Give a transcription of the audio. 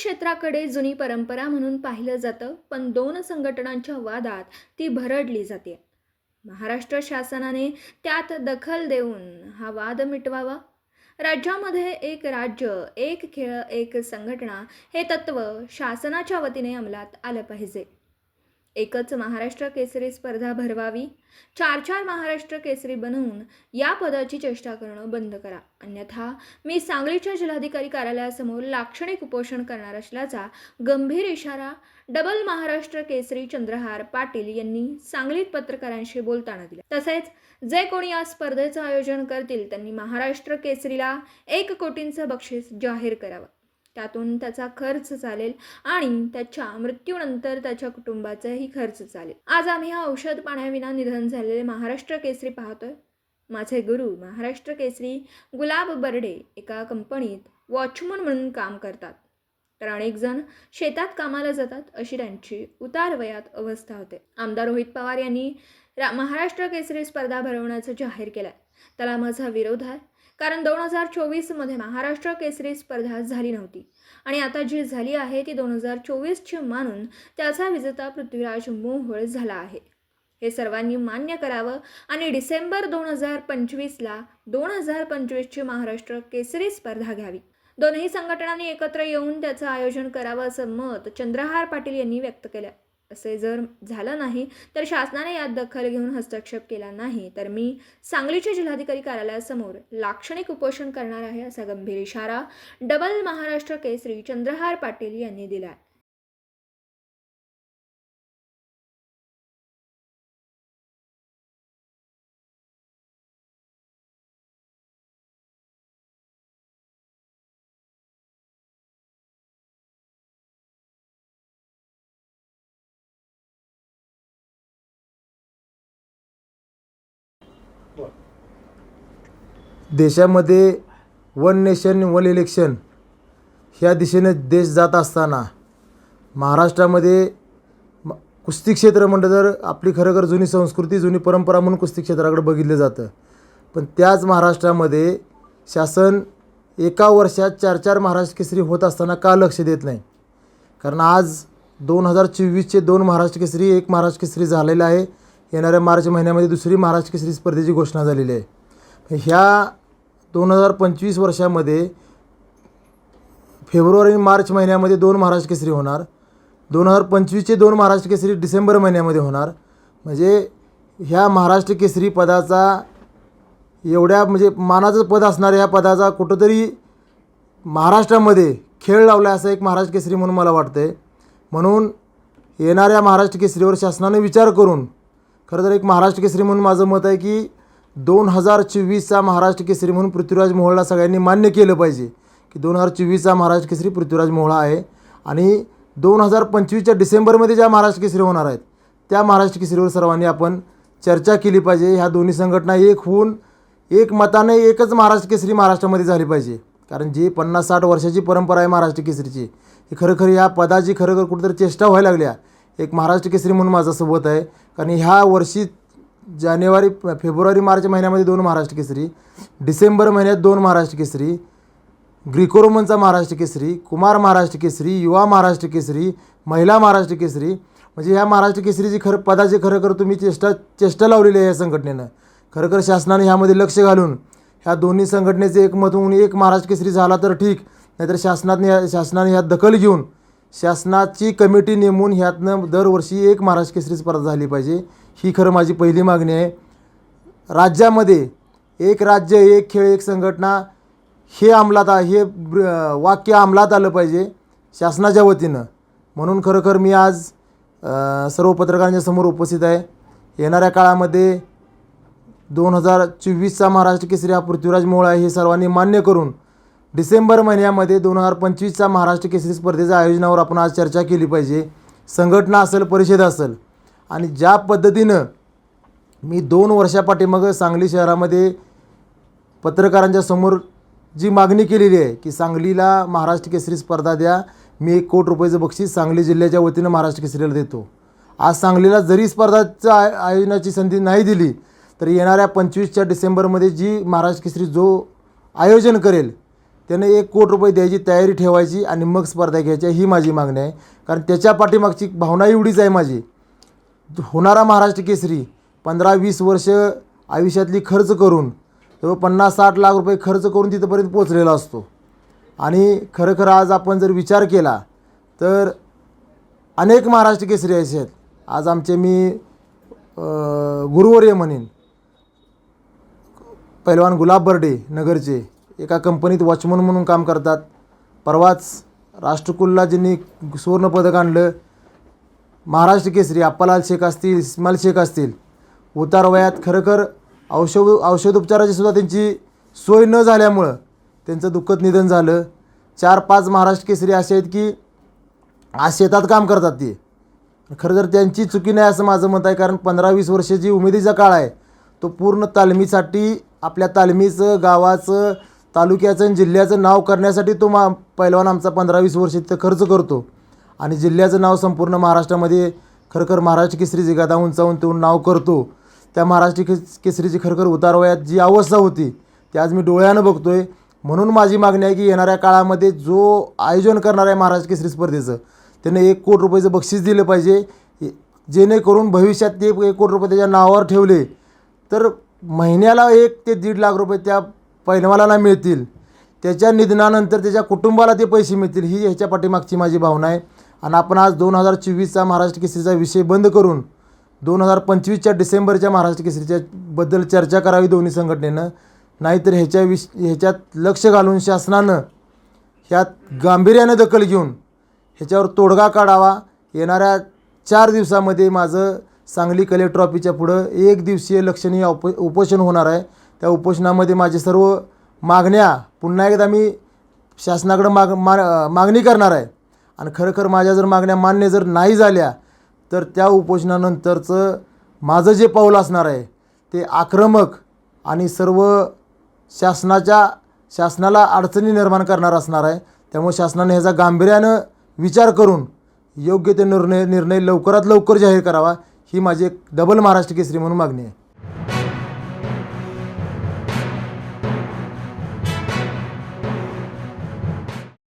क्षेत्राकडे जुनी परंपरा म्हणून पाहिलं जातं पण दोन संघटनांच्या वादात ती भरडली जाते. महाराष्ट्र शासनाने त्यात दखल देऊन हा वाद मिटवावा. राज्यामध्ये एक राज्य एक खेळ एक संघटना हे तत्त्व शासनाच्या वतीने अंमलात आलं पाहिजे. एकच महाराष्ट्र केसरी स्पर्धा भरवावी. चार चार महाराष्ट्र केसरी बनवून या पदाची चेष्टा करणं बंद करा. अन्यथा मी सांगलीच्या जिल्हाधिकारी कार्यालयासमोर लाक्षणिक उपोषण करणार असल्याचा गंभीर इशारा डबल महाराष्ट्र केसरी चंद्रहार पाटील यांनी सांगलीत पत्रकारांशी बोलताना दिला. तसेच जे कोणी या स्पर्धेचं आयोजन करतील त्यांनी महाराष्ट्र केसरीला एक कोटींचं बक्षीस जाहीर करावं. त्यातून त्याचा खर्च चालेल आणि त्याच्या मृत्यूनंतर त्याच्या कुटुंबाचाही खर्च चालेल. आज आम्ही हा औषध पाण्याविना निधन झालेले महाराष्ट्र केसरी पाहतोय. माझे गुरु महाराष्ट्र केसरी गुलाब बर्डे एका कंपनीत वॉचमन म्हणून काम करतात. तर अनेकजण शेतात कामाला जातात अशी त्यांची उतार वयात अवस्था होते. आमदार रोहित पवार यांनी रा महाराष्ट्र केसरी स्पर्धा भरवण्याचं जाहीर केलं आहे त्याला माझा विरोध आहे कारण दोन हजार चोवीसमध्ये महाराष्ट्र केसरी स्पर्धा झाली नव्हती. आणि आता जी झाली आहे ती दोन हजार चोवीसची मानून त्याचा विजेता पृथ्वीराज मोहोळ झाला आहे. हे सर्वांनी मान्य करावं आणि डिसेंबर दोन हजार पंचवीसला दोन हजार पंचवीसची महाराष्ट्र केसरी स्पर्धा घ्यावी. दोन्ही संघटनांनी एकत्र येऊन त्याचं आयोजन करावं असं मत चंद्रहार पाटील यांनी व्यक्त केलं. असे जर झालं नाही तर शासनाने यात दखल घेऊन हस्तक्षेप केला नाही. तर मी सांगलीच्या जिल्हाधिकारी कार्यालयासमोर लाक्षणिक उपोषण करणार आहे असा गंभीर इशारा डबल महाराष्ट्र केसरी चंद्रहार पाटील यांनी दिला देशामध्ये वन नेशन वन इलेक्शन ह्या दिशेने देश जात असताना महाराष्ट्रामध्ये म- कुस्ती क्षेत्र म्हटलं तर आपली खरंखर जुनी संस्कृती जुनी परंपरा म्हणून कुस्ती क्षेत्राकडे बघितलं जातं. पण त्याच महाराष्ट्रामध्ये शासन एका वर्षात चार चार महाराष्ट्र केसरी होत असताना का लक्ष देत नाही? कारण आज दोन हजार चोवीसचे दोन महाराष्ट्र केसरी एक महाराष्ट्र केसरी झालेलं आहे. येणाऱ्या मार्च महिन्यामध्ये दुसरी महाराष्ट्र केसरी स्पर्धेची घोषणा झालेली आहे. ह्या दोन हजार पंचवीस वर्षामध्ये फेब्रुवारी आणि मार्च महिन्यामध्ये दोन महाराष्ट्र केसरी होणार. दोन हजार पंचवीसचे दोन महाराष्ट्र केसरी डिसेंबर महिन्यामध्ये होणार. म्हणजे ह्या महाराष्ट्र केसरी पदाचा एवढ्या म्हणजे मानाचं पद असणाऱ्या ह्या पदाचा कुठंतरी महाराष्ट्रामध्ये खेळ लावला असं एक महाराष्ट्र केसरी म्हणून मला वाटतं आहे म्हणून येणाऱ्या महाराष्ट्र केसरीवर शासनाने विचार करून खरं तर एक महाराष्ट्र केसरी म्हणून माझं मत आहे की दोन हजार चोवीसचा महाराष्ट्र केसरी म्हणून पृथ्वीराज मोहळला सगळ्यांनी मान्य केलं पाहिजे की दोन हजार चोवीसचा महाराष्ट्र केसरी पृथ्वीराज मोहळा आहे. आणि दोन हजार पंचवीसच्या डिसेंबरमध्ये ज्या महाराष्ट्र केसरी होणार आहेत त्या महाराष्ट्र केसरीवर सर्वांनी आपण चर्चा केली पाहिजे. ह्या दोन्ही संघटना एक होऊन एक मताने एकच महाराष्ट्र केसरी महाराष्ट्रामध्ये झाली पाहिजे. कारण जी पन्नास साठ वर्षाची परंपरा आहे महाराष्ट्र केसरीची ही खरोखर ह्या पदाची खरोखर कुठेतरी चेष्टा व्हायला लागल्या. एक महाराष्ट्र केसरी म्हणून माझा सोबत आहे. कारण ह्या वर्षी जानेवारी फेब्रुवारी मार्च महिन्यामध्ये दोन महाराष्ट्र केसरी. डिसेंबर महिन्यात दोन महाराष्ट्र केसरी. ग्रिकोरोमनचा महाराष्ट्र केसरी. कुमार महाराष्ट्र केसरी. युवा महाराष्ट्र केसरी. महिला महाराष्ट्र केसरी. म्हणजे ह्या महाराष्ट्र केसरीची खरं पदाची खरोखर तुम्ही चेष्टा चेष्टा लावलेली आहे या संघटनेनं. खरोखर शासनाने ह्यामध्ये लक्ष घालून ह्या दोन्ही संघटनेचे एकमत होऊन एक महाराष्ट्र केसरी झाला तर ठीक. नाहीतर शासनाने शासनाने ह्यात दखल घेऊन शासनाची कमिटी नेमून ह्यातनं दरवर्षी एक महाराष्ट्र केसरी स्पर्धा झाली पाहिजे. ही खरं माझी पहिली मागणी आहे. राज्यामध्ये एक राज्य एक खेळ एक संघटना हे अंमलात आ- हे ब्र- वाक्य अंमलात आलं पाहिजे शासनाच्या वतीनं. म्हणून खरोखर मी आज सर्व पत्रकारांच्या समोर उपस्थित आहे. येणाऱ्या काळामध्ये दोन हजार चोवीसचा महाराष्ट्र केसरी हा पृथ्वीराज मोहळा आहे हे सर्वांनी मान्य करून डिसेंबर महिन्यामध्ये दोन हजार पंचवीसचा महाराष्ट्र केसरी स्पर्धेच्या आयोजनावर आपण आज चर्चा केली पाहिजे. संघटना असेल परिषद असेल आणि ज्या पद्धतीनं मी दोन वर्षापाठीमागं सांगली शहरामध्ये पत्रकारांच्या समोर जी मागणी केलेली आहे की सांगलीला महाराष्ट्र केसरी स्पर्धा द्या मी एक कोटी रुपयाचं बक्षीस सांगली जिल्ह्याच्या वतीनं महाराष्ट्र केसरीला देतो. आज सांगलीला जरी स्पर्धाचं आय आयोजनाची संधी नाही दिली तर येणाऱ्या पंचवीसच्या डिसेंबरमध्ये जी महाराष्ट्र केसरी जो आयोजन करेल त्याने एक कोटी रुपये द्यायची तयारी ठेवायची आणि मग स्पर्धा घ्यायची ही माझी मागणी आहे. कारण त्याच्या पाठीमागची भावना एवढीच आहे माझी होणारा महाराष्ट्र केसरी पंधरा वीस वर्ष आयुष्यातली खर्च करून जवळ पन्नास साठ लाख रुपये खर्च करून तिथंपर्यंत पोचलेला असतो. आणि खरं खरं आज आपण जर विचार केला तर अनेक महाराष्ट्र केसरी असे आहेत. आज आमचे मी गुरुवर्य म्हणेन. पैलवान गुलाब बर्डे नगरचे एका कंपनीत वॉचमन म्हणून काम करतात. परवाच राष्ट्रकुलला ज्यांनी सुवर्णपदक आणलं महाराष्ट्र केसरी अप्पालाल शेख असतील इस्माल शेख असतील उतार वयात खरोखर औषध औषधोपचाराची सुद्धा त्यांची सोय न झाल्यामुळं त्यांचं दुःखद निधन झालं. चार पाच महाराष्ट्र केसरी असे आहेत की आज शेतात काम करतात ते. खरं तर त्यांची चुकी नाही असं माझं मत आहे कारण पंधरा वीस वर्षाची उमेदीचा काळ आहे. तो पूर्ण तालमीसाठी आपल्या तालमीचं गावाचं तालुक्याचं आणि जिल्ह्याचं नाव करण्यासाठी तो मा पैलवान आमचा पंधरा वीस वर्ष तिथं खर्च करतो. आणि जिल्ह्याचं नाव संपूर्ण महाराष्ट्रामध्ये खरखर महाराष्ट्र केसरीची गदा उंचावून तो नाव करतो. त्या महाराष्ट्र केस केसरीची खरखर उतारवयात जी अवस्था होती ती आज मी डोळ्यानं बघतो आहे म्हणून माझी मागणी आहे की येणाऱ्या काळामध्ये जो आयोजन करणार आहे महाराष्ट्र केसरी स्पर्धेचं त्याने एक कोटी रुपयाचं बक्षीस दिलं पाहिजे. जेणेकरून भविष्यात ते एक कोटी रुपये त्याच्या नावावर ठेवले तर महिन्याला एक ते दीड लाख रुपये त्या पैलवानाला मिळतील. त्याच्या निधनानंतर त्याच्या कुटुंबाला ते पैसे मिळतील ही ह्याच्या पाठीमागची माझी भावना आहे. आणि आपण आज दोन हजार चोवीसचा महाराष्ट्र केसरीचा विषय बंद करून दोन हजार पंचवीसच्या डिसेंबरच्या महाराष्ट्र केसरीच्या बद्दल चर्चा करावी दोन्ही संघटनेनं. नाहीतर ह्याच्या विष ह्याच्यात लक्ष घालून शासनानं ह्यात गांभीर्यानं दखल घेऊन ह्याच्यावर तोडगा काढावा. येणाऱ्या चार दिवसामध्ये माझं सांगली कलेक्टर ट्रॉफीच्या पुढं एक दिवसीय लक्षणीय उप उपोषण होणार आहे. त्या उपोषणामध्ये माझे सर्व मागण्या पुन्हा एकदा मी शासनाकडं माग मा मागणी करणार आहे. आणि खरोखर माझ्या जर मागण्या मान्य जर नाही झाल्या तर त्या उपोषणानंतरचं माझं जे पाऊल असणार आहे ते आक्रमक आणि सर्व शासनाच्या शासनाला अडचणी निर्माण करणार असणार आहे. त्यामुळे शासनाने ह्याचा गांभीर्यानं विचार करून योग्य ते निर्णय निर्णय लवकरात लवकर जाहीर करावा ही माझी एक डबल महाराष्ट्र केसरी म्हणून मागणी आहे.